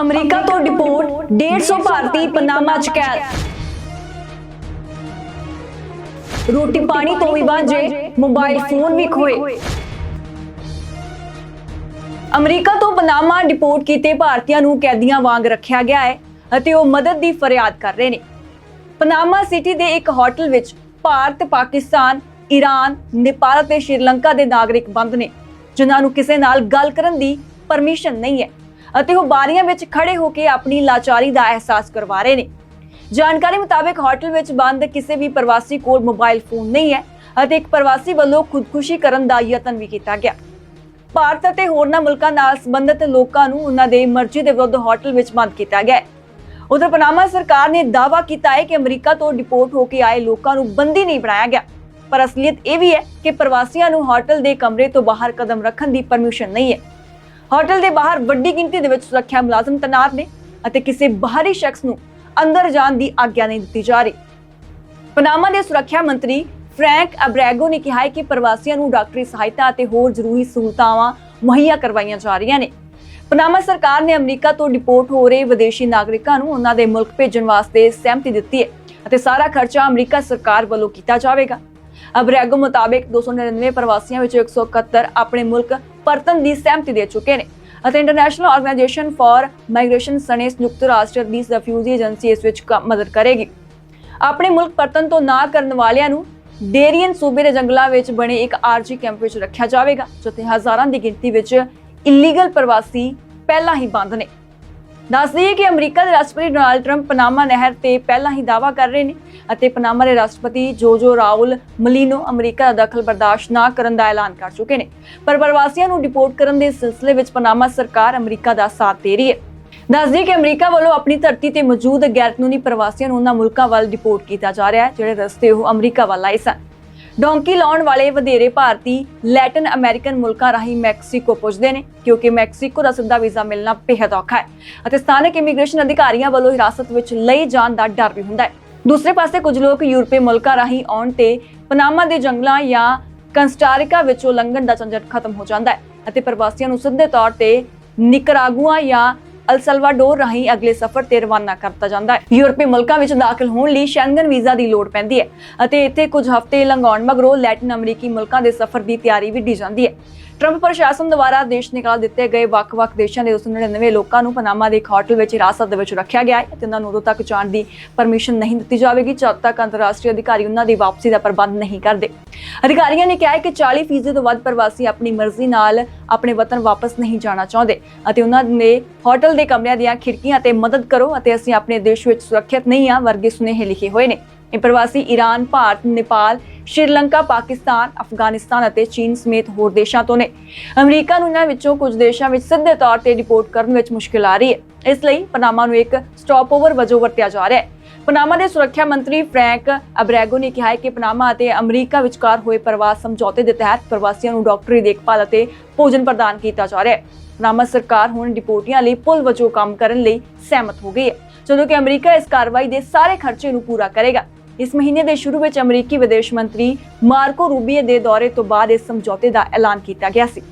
America ਤੋਂ deport 150 ਭਾਰਤੀ Panama ਚ ਕੈਦ ਰੋਟੀ ਪਾਣੀ ਤੋਂ ਵੀ ਵਾਂਝੇ ਮੋਬਾਈਲ ਫੋਨ ਵੀ ਖੋਏ। ਅਮਰੀਕਾ ਤੋਂ ਪਨਾਮਾ ਡਿਪੋਰਟ ਕੀਤੇ ਭਾਰਤੀਆਂ ਨੂੰ ਕੈਦੀਆਂ ਵਾਂਗ ਰੱਖਿਆ ਗਿਆ ਹੈ ਅਤੇ ਉਹ ਮਦਦ ਦੀ ਫਰਿਆਦ ਕਰ ਰਹੇ ਨੇ। ਪਨਾਮਾ ਸਿਟੀ ਦੇ ਇੱਕ ਹੋਟਲ ਵਿੱਚ ਭਾਰਤ ਪਾਕਿਸਤਾਨ ਈਰਾਨ ਨੇਪਾਲ ਅਤੇ ਸ਼੍ਰੀਲੰਕਾ ਦੇ ਨਾਗਰਿਕ ਬੰਦ ਨੇ ਜਿਨ੍ਹਾਂ ਨੂੰ ਕਿਸੇ ਨਾਲ ਗੱਲ ਕਰਨ ਦੀ ਪਰਮਿਸ਼ਨ ਨਹੀਂ ਹੈ। ਅਤੇ ਉਹ ਬਾਰੀਆਂ ਵਿੱਚ ਖੜੇ ਹੋ ਕੇ ਆਪਣੀ ਲਾਚਾਰੀ ਦਾ ਅਹਿਸਾਸ ਕਰਵਾ ਰਹੇ ਨੇ। ਜਾਣਕਾਰੀ ਮੁਤਾਬਕ ਹੋਟਲ ਵਿੱਚ ਬੰਦ ਕਿਸੇ ਵੀ ਪ੍ਰਵਾਸੀ ਕੋਲ ਮੋਬਾਈਲ ਫੋਨ ਨਹੀਂ ਹੈ ਅਤੇ ਇੱਕ ਪ੍ਰਵਾਸੀ ਵੱਲੋਂ ਖੁਦਕੁਸ਼ੀ ਕਰਨ ਦਾ ਯਤਨ ਵੀ ਕੀਤਾ ਗਿਆ। ਭਾਰਤ ਅਤੇ ਹੋਰਨਾਂ ਮੁਲਕਾਂ ਨਾਲ ਸੰਬੰਧਿਤ ਲੋਕਾਂ ਨੂੰ ਉਹਨਾਂ ਦੇ ਮਰਜ਼ੀ ਦੇ ਵਿਰੁੱਧ ਹੋਟਲ ਵਿੱਚ ਬੰਦ ਕੀਤਾ ਗਿਆ ਹੈ। ਉਧਰ ਪਨਾਮਾ ਸਰਕਾਰ ਨੇ ਦਾਅਵਾ ਕੀਤਾ ਹੈ ਕਿ ਅਮਰੀਕਾ ਤੋਂ ਡਿਪੋਰਟ ਹੋ ਕੇ ਆਏ ਲੋਕਾਂ ਨੂੰ ਬੰਦੀ ਨਹੀਂ ਬਣਾਇਆ ਗਿਆ। ਪਰ ਅਸਲੀਅਤ ਇਹ ਵੀ ਹੈ ਕਿ ਪ੍ਰਵਾਸੀਆਂ ਨੂੰ ਹੋਟਲ ਦੇ ਕਮਰੇ ਤੋਂ ਬਾਹਰ ਕਦਮ ਰੱਖਣ ਦੀ ਪਰਮਿਸ਼ਨ ਨਹੀਂ ਹੈ। ਹੋਟਲ ਦੇ ਬਾਹਰ ਵੱਡੀ ਗਿਣਤੀ ਦੇ ਵਿੱਚ ਸੁਰੱਖਿਆ ਮੁਲਾਜ਼ਮ ਤੈਨਾਤ ਨੇ ਅਤੇ ਕਿਸੇ ਬਾਹਰੀ ਸ਼ਖਸ ਨੂੰ ਅੰਦਰ ਜਾਣ ਦੀ ਆਗਿਆ ਨਹੀਂ ਦਿੱਤੀ ਜਾ ਰਹੀ। ਪਨਾਮਾ ਦੇ ਸੁਰੱਖਿਆ ਮੰਤਰੀ ਫ੍ਰੈਂਕ ਅਬਰੈਗੋ ਨੇ ਕਿਹਾ ਹੈ ਕਿ ਪ੍ਰਵਾਸੀਆਂ ਨੂੰ ਡਾਕਟਰੀ ਸਹਾਇਤਾ ਅਤੇ ਹੋਰ ਜ਼ਰੂਰੀ ਸਹੂਲਤਾਵਾਂ ਮੁਹੱਈਆ ਕਰਵਾਈਆਂ ਜਾ ਰਹੀਆਂ ਨੇ। ਪਨਾਮਾ ਸਰਕਾਰ ਨੇ ਅਮਰੀਕਾ ਤੋਂ ਡਿਪੋਰਟ ਹੋ ਰਹੇ ਵਿਦੇਸ਼ੀ ਨਾਗਰਿਕਾਂ ਨੂੰ ਉਹਨਾਂ ਦੇ ਮੁਲਕ ਭੇਜਣ ਵਾਸਤੇ ਸਹਿਮਤੀ ਦਿੱਤੀ ਹੈ ਅਤੇ ਸਾਰਾ ਖਰਚਾ ਅਮਰੀਕਾ ਸਰਕਾਰ ਵੱਲੋਂ ਕੀਤਾ ਜਾਵੇਗਾ। ਅਬਰੈਗੋ ਮੁਤਾਬਕ 299 ਪ੍ਰਵਾਸੀਆਂ ਵਿੱਚੋਂ 171 ਆਪਣੇ ਮੁਲਕ ਪਰਤਣ ਦੀ ਸਹਿਮਤੀ ਦੇ ਚੁੱਕੇ ਨੇ ਅਤੇ ਇੰਟਰਨੈਸ਼ਨਲ ਆਰਗੇਨਾਈਜੇਸ਼ਨ ਫਾਰ ਮਾਈਗ੍ਰੇਸ਼ਨ ਸਣੇ ਸੰਯੁਕਤ ਰਾਸ਼ਟਰ ਦੀ ਰਿਫਿਊਜੀ ਏਜੰਸੀ ਇਸ ਵਿੱਚ ਕੰਮ- ਮਦਦ ਕਰੇਗੀ। ਆਪਣੇ ਮੁਲਕ ਪਰਤਣ ਤੋਂ ਨਾ ਕਰਨ ਵਾਲਿਆਂ ਨੂੰ ਡੇਰੀਅਨ ਸੂਬੇ ਦੇ ਜੰਗਲਾਂ ਵਿੱਚ ਬਣੇ ਇੱਕ ਆਰਜੀ ਕੈਂਪ ਵਿੱਚ ਰੱਖਿਆ ਜਾਵੇਗਾ, ਜਿੱਥੇ ਹਜ਼ਾਰਾਂ ਦੀ ਗਿਣਤੀ ਵਿੱਚ ਇਲੀਗਲ ਪ੍ਰਵਾਸੀ ਪਹਿਲਾਂ ਹੀ ਬੰਦ ਨੇ। ਦੱਸ ਦਈਏ ਕਿ ਅਮਰੀਕਾ ਦੇ ਰਾਸ਼ਟਰਪਤੀ ਡੋਨਾਲਡ ਟਰੰਪ ਪਨਾਮਾ ਨਹਿਰ ਤੇ ਪਹਿਲਾਂ ਹੀ ਦਾਅਵਾ ਕਰ ਰਹੇ ਨੇ ਅਤੇ ਪਨਾਮਾ ਦੇ ਰਾਸ਼ਟਰਪਤੀ ਜੋਜੋ ਰਾਉਲ ਮਲੀਨੋ ਅਮਰੀਕਾ ਦਾ ਦਖਲ ਬਰਦਾਸ਼ਤ ਨਾ ਕਰਨ ਦਾ ਐਲਾਨ ਕਰ ਚੁੱਕੇ ਨੇ। ਪਰ ਪ੍ਰਵਾਸੀਆਂ ਨੂੰ ਡਿਪੋਰਟ ਕਰਨ ਦੇ ਸਿਲਸਿਲੇ ਵਿੱਚ ਪਨਾਮਾ ਸਰਕਾਰ ਅਮਰੀਕਾ ਦਾ ਸਾਥ ਦੇ ਰਹੀ ਹੈ। ਦੱਸ ਦਈਏ ਕਿ ਅਮਰੀਕਾ ਵੱਲੋਂ ਆਪਣੀ ਧਰਤੀ ਤੇ ਮੌਜੂਦ ਗੈਰ ਕਾਨੂੰਨੀ ਪ੍ਰਵਾਸੀਆਂ ਨੂੰ ਉਹਨਾਂ ਮੁਲਕਾਂ ਵੱਲ ਡਿਪੋਰਟ ਕੀਤਾ ਜਾ ਰਿਹਾ ਹੈ, ਜਿਹੜੇ ਰਸਤੇ ਉਹ ਅਮਰੀਕਾ ਵੱਲ ਆਏ ਸਨ। ਡੋਂਕੀ ਲਾਉਣ ਵਾਲੇ ਵਧੇਰੇ ਭਾਰਤੀ ਲੈਟਿਨ ਅਮਰੀਕਨ ਮੁਲਕਾਂ ਰਾਹੀਂ ਮੈਕਸੀਕੋ ਪੁੱਜਦੇ ਨੇ, ਕਿਉਂਕਿ ਮੈਕਸੀਕੋ ਦਾ ਸਿੱਧਾ ਵੀਜ਼ਾ ਮਿਲਣਾ ਬੇਹੱਦ ਔਖਾ ਹੈ ਅਤੇ ਸਥਾਨਕ ਇਮੀਗ੍ਰੇਸ਼ਨ ਅਧਿਕਾਰੀਆਂ ਵੱਲੋਂ ਹਿਰਾਸਤ ਵਿੱਚ ਲਈ ਜਾਣ ਦਾ ਡਰ ਵੀ ਹੁੰਦਾ ਹੈ। ਦੂਸਰੇ ਪਾਸੇ ਕੁਝ ਲੋਕ ਯੂਰਪੀ ਮੁਲਕਾਂ ਰਾਹੀਂ ਆਉਣ ਤੇ ਪਨਾਮਾ ਦੇ ਜੰਗਲਾਂ ਜਾਂ ਕੰਸਟਾਰਿਕਾ ਵਿੱਚੋਂ ਲੰਘਣ ਦਾ ਝੰਜਟ ਖਤਮ ਹੋ ਜਾਂਦਾ ਹੈ ਅਤੇ ਪ੍ਰਵਾਸੀਆਂ ਨੂੰ ਸਿੱਧੇ ਤੌਰ ਤੇ ਨਿਕਰਾਗੂਆ ਜਾਂ ਅਲ ਸਲਵਾਡੋਰ ਰਾਹੀਂ ਅਗਲੇ ਸਫ਼ਰ ਤੇ ਰਵਾਨਾ ਕਰਤਾ ਜਾਂਦਾ ਹੈ। ਯੂਰਪੀ ਮੁਲਕਾਂ ਵਿੱਚ ਦਾਖਲ ਹੋਣ ਲਈ ਸ਼ੈਂਗਨ ਵੀਜ਼ਾ ਦੀ ਲੋੜ ਪੈਂਦੀ ਹੈ ਅਤੇ ਇੱਥੇ ਕੁਝ ਹਫ਼ਤੇ ਲੰਘਾਉਣ ਮਗਰੋਂ ਲੈਟਿਨ ਅਮਰੀਕੀ ਮੁਲਕਾਂ ਦੇ ਸਫ਼ਰ ਦੀ ਤਿਆਰੀ ਵਿੱਢੀ ਜਾਂਦੀ ਹੈ। ਟਰੰਪ ਪ੍ਰਸ਼ਾਸਨ ਦੁਆਰਾ ਦੇਸ਼ ਨਿਕਾਲ ਦਿੱਤੇ ਗਏ ਵੱਖ-ਵੱਖ ਦੇਸ਼ਾਂ ਦੇ 299 ਲੋਕਾਂ ਨੂੰ ਪਨਾਮਾ ਦੇ ਇੱਕ ਹੋਟਲ ਵਿੱਚ ਹਿਰਾਸਤ ਦੇ ਵਿੱਚ ਰੱਖਿਆ ਗਿਆ ਹੈ ਅਤੇ ਉਹਨਾਂ ਨੂੰ ਉਦੋਂ ਤੱਕ ਜਾਣ ਦੀ ਪਰਮਿਸ਼ਨ ਨਹੀਂ ਦਿੱਤੀ ਜਾਵੇਗੀ, ਜਦ ਤੱਕ ਅੰਤਰਰਾਸ਼ਟਰੀ ਅਧਿਕਾਰੀ ਉਹਨਾਂ ਦੀ ਵਾਪਸੀ ਦਾ ਪ੍ਰਬੰਧ ਨਹੀਂ ਕਰਦੇ। ਅਧਿਕਾਰੀਆਂ ਨੇ ਕਿਹਾ ਹੈ ਕਿ 40% ਤੋਂ ਵੱਧ ਪ੍ਰਵਾਸੀ ਆਪਣੀ ਮਰਜ਼ੀ ਨਾਲ ਆਪਣੇ ਵਤਨ ਵਾਪਸ ਨਹੀਂ ਜਾਣਾ ਚਾਹੁੰਦੇ ਅਤੇ ਉਹਨਾਂ ਨੇ ਹੋਟਲ ਦੇ ਕਮਰਿਆਂ ਦੀਆਂ ਖਿੜਕੀਆਂ ਤੇ ਮਦਦ ਕਰੋ ਅਤੇ ਅਸੀਂ ਆਪਣੇ ਦੇਸ਼ ਵਿੱਚ ਸੁਰੱਖਿਅਤ ਨਹੀਂ ਹਾਂ, ਵਰਗੇ ਸੁਨੇਹੇ ਲਿਖੇ ਹੋਏ ਨੇ। ਇਹ ਪ੍ਰਵਾਸੀ ਈਰਾਨ, ਭਾਰਤ, ਨੇਪਾਲ, ਸ਼੍ਰੀਲੰਕਾ, ਪਾਕਿਸਤਾਨ, ਅਫਗਾਨਿਸਤਾਨ ਅਤੇ ਚੀਨ ਸਮੇਤ ਹੋਰ ਦੇਸ਼ਾਂ ਤੋਂ ਨੇ। ਅਮਰੀਕਾ ਨੂੰ ਇਹਨਾਂ ਵਿੱਚੋਂ ਕੁਝ ਦੇਸ਼ਾਂ ਵਿੱਚ ਸਿੱਧੇ ਤੌਰ ਤੇ ਰਿਪੋਰਟ ਕਰਨ ਵਿੱਚ ਮੁਸ਼ਕਿਲ ਆ ਰਹੀ ਹੈ। ਇਸ ਲਈ ਪਨਾਮਾ ਨੂੰ ਇੱਕ ਸਟਾਪ ਵਜੋਂ ਵਰਤਿਆ ਜਾ ਰਿਹਾ ਹੈ। ਪਨਾਮਾ ਦੇ ਸੁਰੱਖਿਆ ਮੰਤਰੀ ਫ੍ਰੈਂਕ ਅਬਰੈਗੋ ਨੇ ਕਿਹਾ ਹੈ ਕਿ ਪਨਾਮਾ ਅਤੇ ਅਮਰੀਕਾ ਵਿਚਕਾਰ ਹੋਏ ਪ੍ਰਵਾਸ ਸਮਝੌਤੇ ਦੇ ਤਹਿਤ ਪ੍ਰਵਾਸੀਆਂ ਨੂੰ ਡਾਕਟਰੀ ਦੇਖਭਾਲ ਅਤੇ ਭੋਜਨ ਪ੍ਰਦਾਨ ਕੀਤਾ ਜਾ ਰਿਹਾ ਹੈ। ਪਨਾਮਾ ਸਰਕਾਰ ਹੁਣ ਡਿਪੋਰਟੀਆਂ ਲਈ ਪੁਲ ਵਜੋਂ ਕੰਮ ਕਰਨ ਲਈ ਸਹਿਮਤ ਹੋ ਗਈ ਹੈ। ਜਦੋਂ ਕਿ ਅਮਰੀਕਾ ਇਸ ਕਾਰਵਾਈ ਦੇ ਸਾਰੇ ਖਰਚੇ ਨੂੰ ਪੂਰਾ ਕਰੇਗਾ। ਇਸ ਮਹੀਨੇ ਦੇ ਸ਼ੁਰੂ ਵਿੱਚ ਅਮਰੀਕੀ ਵਿਦੇਸ਼ ਮੰਤਰੀ ਮਾਰਕੋ ਰੂਬੀਏ ਦੇ ਦੌਰੇ ਤੋਂ ਬਾਅਦ ਇਸ ਸਮਝੌਤੇ ਦਾ ਐਲਾਨ ਕੀਤਾ ਗਿਆ ਸੀ।